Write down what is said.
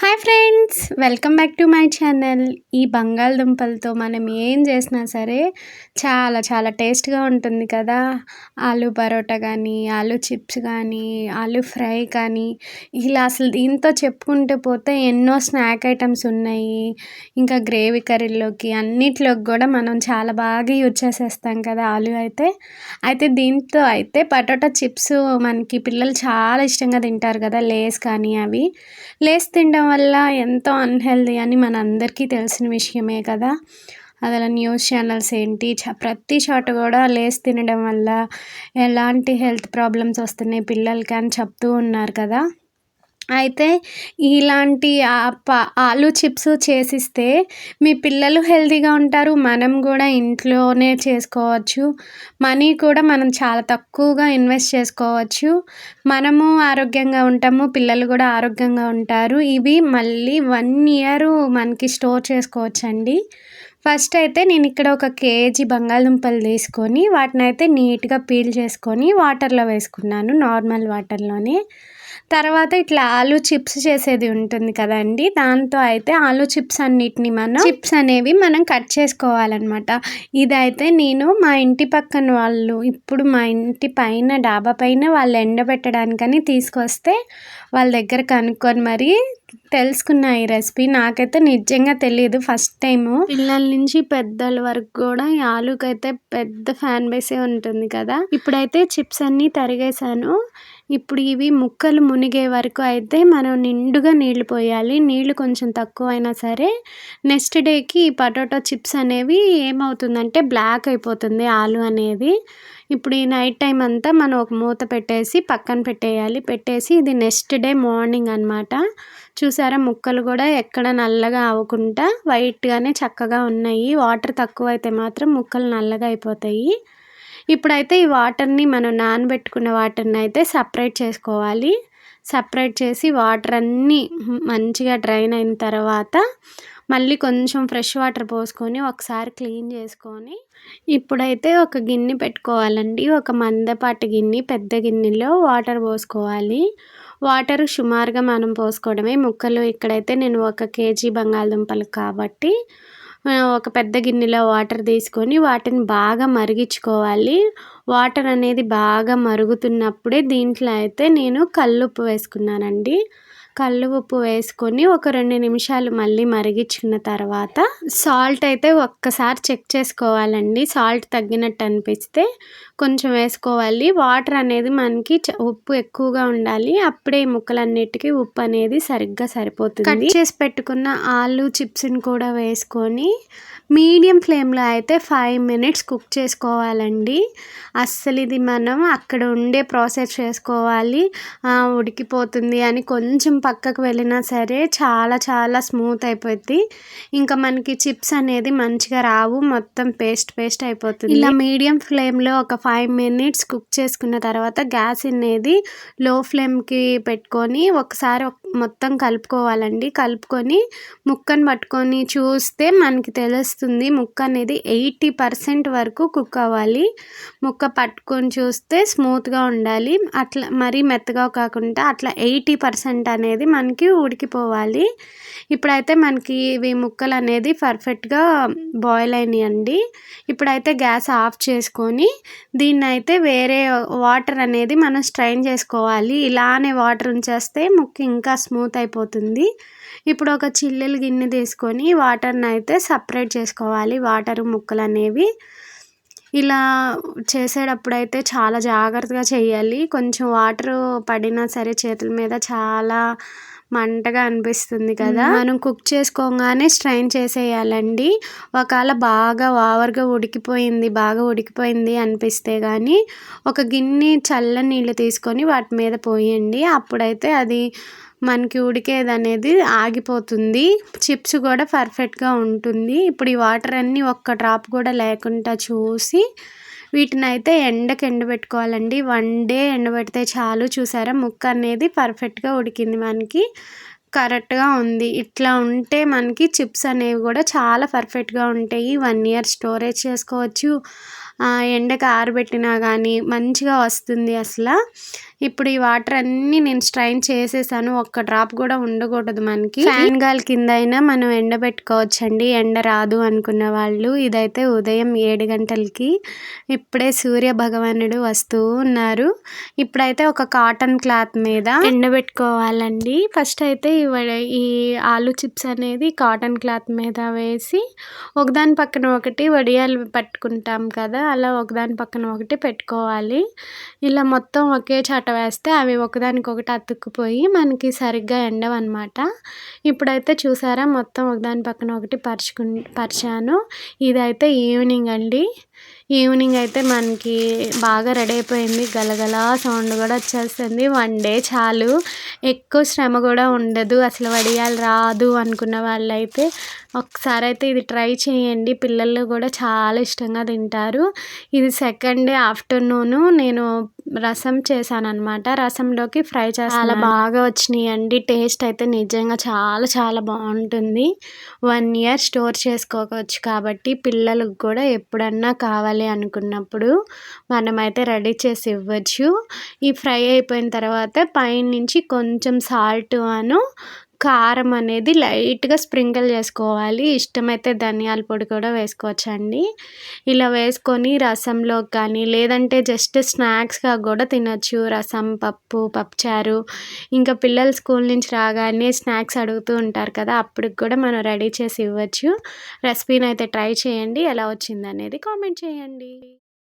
Hi friends welcome back to my channel. ఈ బంగాళదుంపలతో మనం ఏం చేసినా సరే చాలా చాలా టేస్ట్గా ఉంటుంది కదా. ఆలూ పరోటా కానీ ఆలు చిప్స్ కానీ ఆలు ఫ్రై కానీ ఇలా అసలు దీంతో చెప్పుకుంటే పోతే ఎన్నో స్నాక్ ఐటమ్స్ ఉన్నాయి. ఇంకా గ్రేవీ కర్రీలోకి అన్నిట్లోకి కూడా మనం చాలా బాగా యూజ్ చేసేస్తాం కదా ఆలు అయితే. అయితే దీంతో అయితే పరోటా చిప్స్ మనకి పిల్లలు చాలా ఇష్టంగా తింటారు కదా లేస్ కానీ అవి. లేస్ తినడం వల్ల ఎంతో అన్హెల్దీ అని మన అందరికీ తెలిసిన విషయమే కదా. అలా న్యూస్ ఛానల్స్ ఏంటి? ప్రతి చోట కూడా లేస్ తినడం వల్ల ఎలాంటి హెల్త్ ప్రాబ్లమ్స్ వస్తున్నాయి పిల్లలకి అని చెప్తూ ఉన్నారు కదా. అయితే ఇలాంటి ఆలు చిప్స్ చేసిస్తే మీ పిల్లలు హెల్తీగా ఉంటారు. మనం కూడా ఇంట్లోనే చేసుకోవచ్చు. మనీ కూడా మనం చాలా తక్కువగా ఇన్వెస్ట్ చేసుకోవచ్చు. మనము ఆరోగ్యంగా ఉంటాము. పిల్లలు కూడా ఆరోగ్యంగా ఉంటారు. ఇవి మళ్ళీ వన్ ఇయర్ మనకి స్టోర్ చేసుకోవచ్చండి. ఫస్ట్ అయితే నేను ఇక్కడ ఒక కేజీ బంగాళదుంపలు తీసుకొని వాటిని అయితే నీట్గా పీల్ చేసుకొని వాటర్లో వేసుకున్నాను. నార్మల్ వాటర్లోనే. తర్వాత ఇట్లా ఆలు చిప్స్ చేసేది ఉంటుంది కదండి దాంతో అయితే ఆలు చిప్స్ అన్నిటిని మనం చిప్స్ అనేవి మనం కట్ చేసుకోవాలన్నమాట. ఇదైతే నేను మా ఇంటి పక్కన వాళ్ళు ఇప్పుడు మా ఇంటి పైన డాబా పైన వాళ్ళు ఎండబెట్టడానికని తీసుకొస్తే వాళ్ళ దగ్గర కనుక్కొని మరి తెలుసుకున్న ఈ రెసిపీ. నాకైతే నిజంగా తెలియదు ఫస్ట్ టైము. పిల్లల నుంచి పెద్దల వరకు కూడా ఈ ఆలుకైతే పెద్ద ఫ్యాన్ బేసే ఉంటుంది కదా. ఇప్పుడైతే చిప్స్ అన్నీ తరిగేసాను ఇప్పుడు ఇవి ముక్కలు మునిగే వరకు అయితే మనం నిండుగా నీళ్ళు పోయాలి. నీళ్ళు కొంచెం తక్కువ అయినా సరే నెక్స్ట్ డేకి ఈ పొటాటో చిప్స్ అనేవి ఏమవుతుందంటే బ్లాక్ అయిపోతుంది ఆలు అనేది. ఇప్పుడు ఈ నైట్ టైం అంతా మనం ఒక మూత పెట్టేసి పక్కన పెట్టేయాలి. పెట్టేసి ఇది నెక్స్ట్ డే మార్నింగ్ అనమాట చూసారా ముక్కలు కూడా ఎక్కడ నల్లగా అవ్వకుండా వైట్గానే చక్కగా ఉన్నాయి. వాటర్ తక్కువ అయితే మాత్రం ముక్కలు నల్లగా అయిపోతాయి. ఇప్పుడైతే ఈ వాటర్ని మనం నానబెట్టుకున్న వాటర్ని అయితే సపరేట్ చేసుకోవాలి. సపరేట్ చేసి వాటర్ అన్నీ మంచిగా డ్రైన్ అయిన తర్వాత మళ్ళీ కొంచెం ఫ్రెష్ వాటర్ పోసుకొని ఒకసారి క్లీన్ చేసుకొని ఇప్పుడైతే ఒక గిన్నె పెట్టుకోవాలండి. ఒక మందపాటి గిన్నె పెద్ద గిన్నెలో వాటర్ పోసుకోవాలి. వాటర్ సుమారుగా మనం పోసుకోవడమే. ముక్కలు ఇక్కడైతే నేను ఒక కేజీ బంగాళదుంపలు కాబట్టి ఒక పెద్ద గిన్నెలో వాటర్ తీసుకొని వాటిని బాగా మరిగించుకోవాలి. వాటర్ అనేది బాగా మరుగుతున్నప్పుడే దీంట్లో అయితే నేను కల్లుప్పు వేసుకున్నానండి. కళ్ళు ఉప్పు వేసుకొని ఒక రెండు నిమిషాలు మళ్ళీ మరిగించుకున్న తర్వాత సాల్ట్ అయితే ఒక్కసారి చెక్ చేసుకోవాలండి. సాల్ట్ తగ్గినట్టు అనిపిస్తే కొంచెం వేసుకోవాలి. వాటర్ అనేది మనకి ఉప్పు ఎక్కువగా ఉండాలి. అప్పుడే ముక్కలన్నిటికీ ఉప్పు అనేది సరిగ్గా సరిపోతుంది. కట్ చేసి పెట్టుకున్న ఆలు చిప్స్ని కూడా వేసుకొని మీడియం ఫ్లేమ్లో అయితే ఫైవ్ మినిట్స్ కుక్ చేసుకోవాలండి. అస్సలు ఇది మనం అక్కడ ఉండే ప్రాసెస్ చేసుకోవాలి. ఉడికిపోతుంది అని కొంచెం పక్కకు వెళ్ళినా సరే చాలా చాలా స్మూత్ అయిపోద్ది. ఇంకా మనకి చిప్స్ అనేది మంచిగా రావు మొత్తం పేస్ట్ పేస్ట్ అయిపోతుంది. ఇలా మీడియం ఫ్లేమ్లో ఒక ఫైవ్ మినిట్స్ కుక్ చేసుకున్న తర్వాత గ్యాస్ అనేది లో ఫ్లేమ్కి పెట్టుకొని ఒకసారి మొత్తం కలుపుకోవాలండి. కలుపుకొని ముక్కను పట్టుకొని చూస్తే మనకి తెలుస్తుంది ముక్క అనేది ఎయిటీ పర్సెంట్ వరకు కుక్ అవ్వాలి. ముక్క పట్టుకొని చూస్తే స్మూత్గా ఉండాలి. అట్లా మరీ మెత్తగా కాకుండా అట్లా ఎయిటీ పర్సెంట్ అనేది మనకి ఉడికిపోవాలి. ఇప్పుడైతే మనకి ఇవి ముక్కలు అనేది పర్ఫెక్ట్గా బాయిల్ అయినాయండి. ఇప్పుడైతే గ్యాస్ ఆఫ్ చేసుకొని దీన్ని అయితే వేరే వాటర్ అనేది మనం స్ట్రైన్ చేసుకోవాలి. ఇలానే వాటర్ ఉంచేస్తే ముక్క ఇంకా స్మూత్ అయిపోతుంది. ఇప్పుడు ఒక చిల్లులు గిన్నె తీసుకొని వాటర్ని అయితే సపరేట్ చేసుకోవాలి. వాటర్ ముక్కలు అనేవి ఇలా చేసేటప్పుడు అయితే చాలా జాగ్రత్తగా చేయాలి. కొంచెం వాటర్ పడినా సరే చేతుల మీద చాలా మంటగా అనిపిస్తుంది కదా. మనం కుక్ చేసుకోగానే స్ట్రైన్ చేసేయాలండి. ఒకవేళ బాగా ఓవర్గా ఉడికిపోయింది బాగా ఉడికిపోయింది అనిపిస్తే కానీ ఒక గిన్నె చల్ల నీళ్ళు తీసుకొని వాటి మీద పోయండి. అప్పుడైతే అది మనకి ఉడికేది అనేది ఆగిపోతుంది. చిప్స్ కూడా పర్ఫెక్ట్గా ఉంటుంది. ఇప్పుడు ఈ వాటర్ అన్నీ ఒక్క డ్రాప్ కూడా లేకుండా చూసి వీటిని అయితే ఎండకి ఎండబెట్టుకోవాలండి. వన్ డే ఎండబెడితే చాలు. చూసారా? ముక్క అనేది పర్ఫెక్ట్గా ఉడికింది మనకి. కరెక్ట్గా ఉంది. ఇట్లా ఉంటే మనకి చిప్స్ అనేవి కూడా చాలా పర్ఫెక్ట్గా ఉంటాయి. వన్ ఇయర్ స్టోరేజ్ చేసుకోవచ్చు. ఎండకు ఆరబెట్టినా కానీ మంచిగా వస్తుంది అసలు. ఇప్పుడు ఈ వాటర్ అన్నీ నేను స్ట్రైన్ చేసేసాను. ఒక్క డ్రాప్ కూడా ఉండకూడదు మనకి. ఫ్యాన్ గాలి కింద అయినా మనం ఎండబెట్టుకోవచ్చండి. ఎండ రాదు అనుకున్న వాళ్ళు. ఇదైతే ఉదయం ఏడు గంటలకి ఇప్పుడే సూర్య భగవానుడు వస్తూ ఉన్నారు. ఇప్పుడైతే ఒక కాటన్ క్లాత్ మీద ఎండబెట్టుకోవాలండి. ఫస్ట్ అయితే ఈ ఆలు చిప్స్ అనేది కాటన్ క్లాత్ మీద వేసి ఒకదాని పక్కన ఒకటి వడియాలు పట్టుకుంటాం కదా అలా ఒకదాని పక్కన ఒకటి పెట్టుకోవాలి. ఇలా మొత్తం ఒకే చాట వేస్తే అవి ఒకదానికొకటి అతుక్కుపోయి మనకి సరిగ్గా ఎండవన్నమాట. ఇప్పుడైతే చూసారా మొత్తం ఒకదాని పక్కన ఒకటి పరుచుకు పరిచాను. ఇదైతే ఈవినింగ్ అండి. ఈవినింగ్ అయితే మనకి బాగా రెడీ అయిపోయింది. గలగల సౌండ్ కూడా వచ్చేస్తుంది. వన్ డే చాలు. ఎక్కువ శ్రమ కూడా ఉండదు. అసలు వడియాలు రాదు అనుకున్న వాళ్ళైతే ఒకసారి అయితే ఇది ట్రై చేయండి. పిల్లలు కూడా చాలా ఇష్టంగా తింటారు. ఇది సెకండ్ డే ఆఫ్టర్నూను నేను రసం చేశాను అనమాట రసంలోకి ఫ్రై చేసి చాలా బాగా వచ్చినాయి అండి టేస్ట్ అయితే నిజంగా చాలా చాలా బాగుంటుంది. వన్ ఇయర్ స్టోర్ చేసుకోవచ్చు కాబట్టి పిల్లలకు కూడా ఎప్పుడన్నా కావాలి అనుకున్నప్పుడు మనమైతే రెడీ చేసి ఇవ్వచ్చు. ఈ ఫ్రై అయిపోయిన తర్వాత పైనుంచి కొంచెం సాల్ట్ అను కారం అనేది లైట్గా స్ప్రింకిల్ చేసుకోవాలి. ఇష్టమైతే ధనియాల పొడి కూడా వేసుకోవచ్చండి. ఇలా వేసుకొని రసంలో కానీ లేదంటే జస్ట్ స్నాక్స్గా కూడా తినొచ్చు. రసం పప్పు పప్పుచారు. ఇంకా పిల్లలు స్కూల్ నుంచి రాగానే స్నాక్స్ అడుగుతూ ఉంటారు కదా అప్పటికి కూడా మనం రెడీ చేసి ఇవ్వచ్చు. రెసిపీని అయితే ట్రై చేయండి. ఎలా వచ్చింది అనేది కామెంట్ చేయండి.